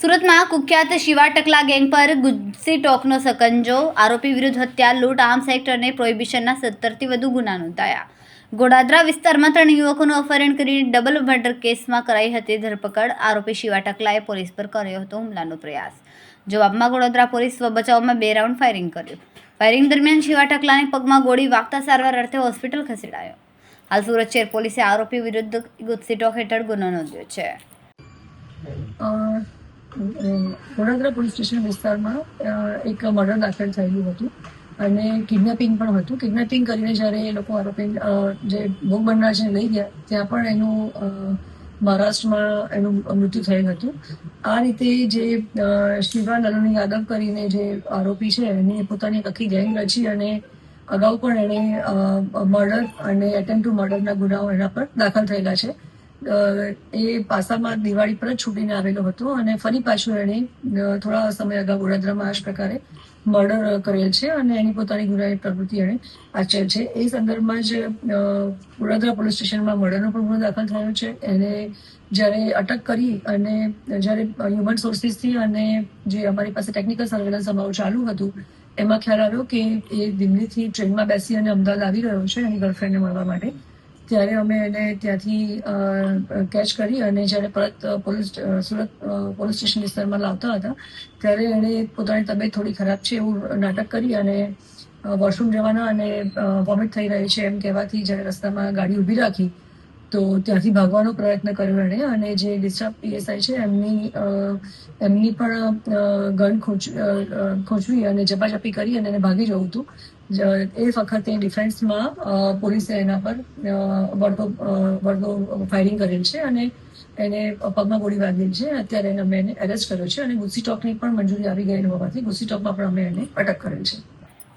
સુરતમાં કુખ્યાત શિવા ટકલા ગેંગ પર ગુજસી ટોકનો સકંજો. આરોપી વિરુદ્ધ હત્યા, લૂંટ, આર્મ્સ એક્ટ અને પ્રોહિબિશનના સત્તરથી વધુ ગુના નોંધાયા. ગોડાદરા વિસ્તારમાં ત્રણ યુવકોનું અપહરણ કરીને ડબલ મર્ડર કેસમાં કરાઈ હતી ધરપકડ. આરોપી શિવા ટકલાએ પોલીસ પર કર્યો હતો હુમલાનો પ્રયાસ. જવાબમાં ગોડાદરા પોલીસ બચાવમાં બે રાઉન્ડ ફાયરિંગ કર્યું. ફાયરિંગ દરમિયાન શિવા ટકલાને પગમાં ગોળી વાગતા સારવાર અર્થે હોસ્પિટલ ખસેડાયો. હાલ સુરત શહેર પોલીસે આરોપી વિરુદ્ધ ગુજસી ટોક હેઠળ ગુનો નોંધ્યો છે. વડોદરા પોલીસ સ્ટેશન વિસ્તારમાં એક મર્ડર દાખલ થયેલું હતું. અને કિડનેપિંગ પણ હતું. કિડનેપિંગ કરીને જ્યારે એ લોકો આરોપી જે ભોગ બનનાર છે લઈ ગયા, ત્યાં પણ એનું મહારાષ્ટ્રમાં એનું મૃત્યુ થયેલ હતું. આ રીતે જે શિવા નલની યાદવ કરીને જે આરોપી છે, એને પોતાની આખી ગેંગ રચી અને અગાઉ પણ એણે મર્ડર અને એટેમ્પ ટુ મર્ડરના ગુનાઓ એના પર દાખલ થયેલા છે. એ પાસામાં દિવાળી પર જ છૂટીને આવેલો હતો અને ફરી પાછું એણે થોડા સમય અગાઉ વડોદરામાં આ પ્રકારે મર્ડર કરેલ છે અને એની પોતાની ગુનાહિત પ્રવૃત્તિ એણે આચરેલ છે. એ સંદર્ભમાં જ વડોદરા પોલીસ સ્ટેશનમાં મર્ડરનો પણ ગુનો દાખલ થયો છે. એને જ્યારે અટક કરી અને જ્યારે હ્યુમન સોર્સિસથી અને જે અમારી પાસે ટેકનિકલ સર્વેલન્સ અમારું ચાલુ હતું, એમાં ખ્યાલ આવ્યો કે એ દિલ્હીથી ટ્રેનમાં બેસી અને અમદાવાદ આવી રહ્યો છે એની ગર્લફ્રેન્ડને મળવા માટે. ત્યારે અમે એને ત્યાંથી કેચ કરી અને જ્યારે પરત પોલીસ સુરત પોલીસ સ્ટેશન વિસ્તારમાં લાવતા હતા, ત્યારે એણે પોતાની તબિયત થોડી ખરાબ છે એવું નાટક કરી અને વોશરૂમ જવાના અને વોમિટ થઈ રહી છે એમ કહેવાથી જ્યારે રસ્તામાં ગાડી ઊભી રાખી તો ત્યાંથી ભાગવાનો પ્રયત્ન કર્યો એણે અને જે ડિસ્ટર્બ પીએસઆઈ છે એમની એમની પણ ગન ખોચવી અને ઝપાઝપી કરી અને એને ભાગી જવું હતું. એ વખતે ડિફેન્સમાં પોલીસે એના પર વળતો વળતો ફાયરિંગ કરેલ છે અને એને પગમાં ગોળી વાગેલ છે. અત્યારે એને અમે એને એરેસ્ટ કર્યો છે અને ગુસ્સી ટોકની પણ મંજૂરી આવી ગયેલ હોવાથી ગુસ્સી ટોકમાં પણ અમે એને અટક કરેલ છે.